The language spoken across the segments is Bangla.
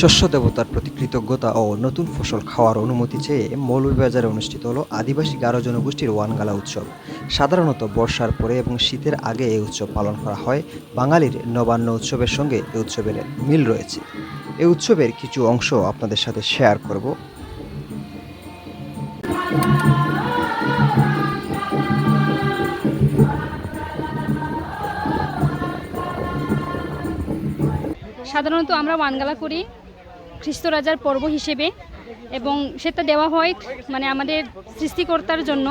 শস্য দেবতার প্রতি কৃতজ্ঞতা ও নতুন ফসল খাওয়ার অনুমতি চেয়ে মৌলভীবাজারে অনুষ্ঠিত হলো আদিবাসী গারো জনগোষ্ঠীর ওয়ানগালা উৎসব। সাধারণত বর্ষার পরে এবং শীতের আগে এই উৎসব পালন করা হয়। বাঙালির নবান্ন উৎসবের সঙ্গে এই উৎসবের মিল রয়েছে। এই উৎসবের কিছু অংশ আপনাদের সাথে শেয়ার করব। সাধারণত আমরা ওয়ানগালা করি খ্রিস্ট রাজার পর্ব হিসেবে। এবং সেটা দেওয়া হয় মানে আমাদের সৃষ্টিকর্তার জন্য।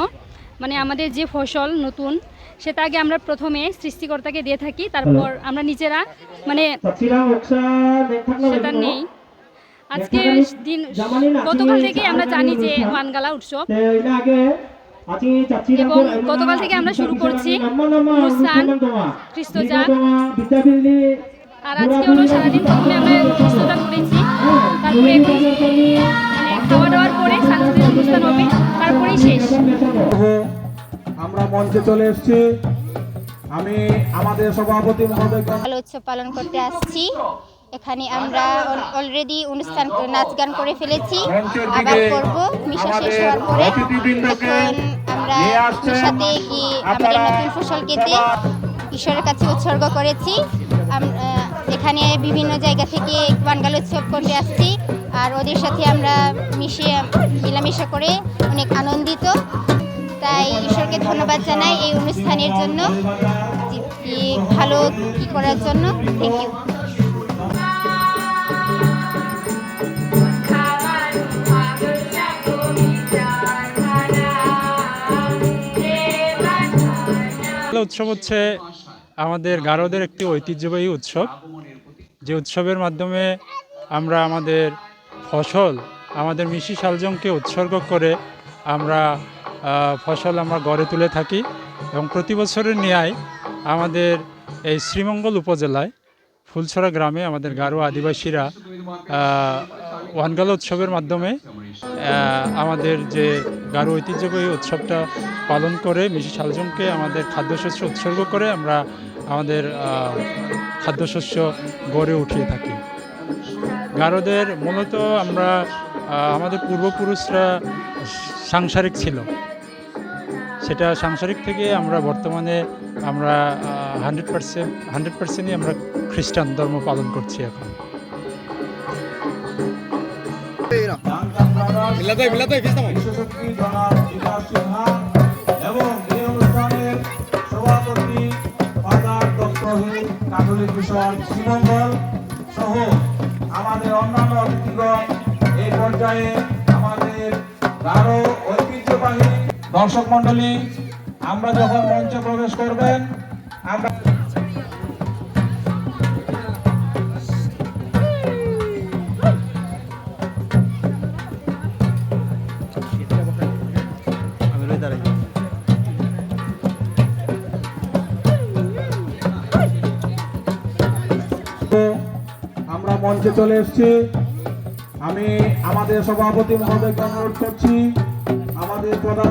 মানে আমাদের যে ফসল নতুন সেটা আগে আমরা প্রথমে সৃষ্টিকর্তাকে দিয়ে থাকি তারপর আমরা নিজেরা মানে সেটা নেই। আজকে দিন গতকাল থেকে আমরা জানি যে ওয়ানগালা উৎসব। এবং গতকাল থেকে আমরা শুরু করছি অনুষ্ঠান খ্রিস্টজাত আর আজকে হলো সারাদিন প্রথমে আমরা সুস্থতা করেছি। তারপরে এখন মানে খাওয়া দাওয়ার পরে সাংস্কৃতিক অনুষ্ঠান হবে তারপরেই শেষ। আমরা মঞ্চে চলে এসেছি। আমি আমাদের সভাপতি ভালো উৎসব পালন করতে আসছি। এখানে আমরা অলরেডি অনুষ্ঠান নাচ গান করে ফেলেছি। আবার করব। মিশা শেষ হওয়ার পরে এখন আমরা মিশাতে গিয়ে আমাদের নতুন ফসল কেটে ঈশ্বরের কাছে উৎসর্গ করেছি। এখানে বিভিন্ন জায়গা থেকে বাঙ্গাল উৎসব করতে আসছি। আর ওদের সাথে আমরা মিশে, মেলামেশা করে অনেক আনন্দিত। তাই ঈশ্বরকে ধন্যবাদ জানাই এই অনুষ্ঠানের জন্য। ভালো কি করার জন্য। থ্যাংক ইউ উৎসব হচ্ছে আমাদের গারোদের একটি ঐতিহ্যবাহী উৎসব। যে উৎসবের মাধ্যমে আমরা আমাদের ফসল, আমাদের মিশি শালজংকে উৎসর্গ করে আমরা ফসল আমরা গড়ে তুলে থাকি এবং প্রতি বছরের ন্যায় আমাদের এই শ্রীমঙ্গল উপজেলায় ফুলছড়া গ্রামে আমাদের গারো আদিবাসীরা ওয়ানগালা উৎসবের মাধ্যমে আমাদের যে গারো ঐতিহ্যবাহী উৎসবটা পালন করে মিশি শালজমকে আমাদের খাদ্যশস্য উৎসর্গ করে আমরা আমাদের খাদ্যশস্য গড়ে উঠিয়ে থাকি। গারোদের মূলত আমরা আমাদের পূর্বপুরুষরা সাংসারিক ছিল। সেটা সাংসারিক থেকে আমরা বর্তমানে আমরা হান্ড্রেড পার্সেন্ট, হান্ড্রেড পার্সেন্টই আমরা খ্রিস্টান ধর্ম পালন করছি এখন। বিশ্বশক্তি জনাব কাথলিক মিশন শ্রীমঙ্গল সহ আমাদের অন্যান্য অতিথিগণ এই পর্যায়ে আমাদের আরও ঐতিহ্যবাহী দর্শক মণ্ডলী, আমরা যখন মঞ্চে প্রবেশ করবেন, আমরা মঞ্চে চলে এসছে। আমি আমাদের সভাপতি মহোদয়কে অনুরোধ করছি। আমাদের প্রধান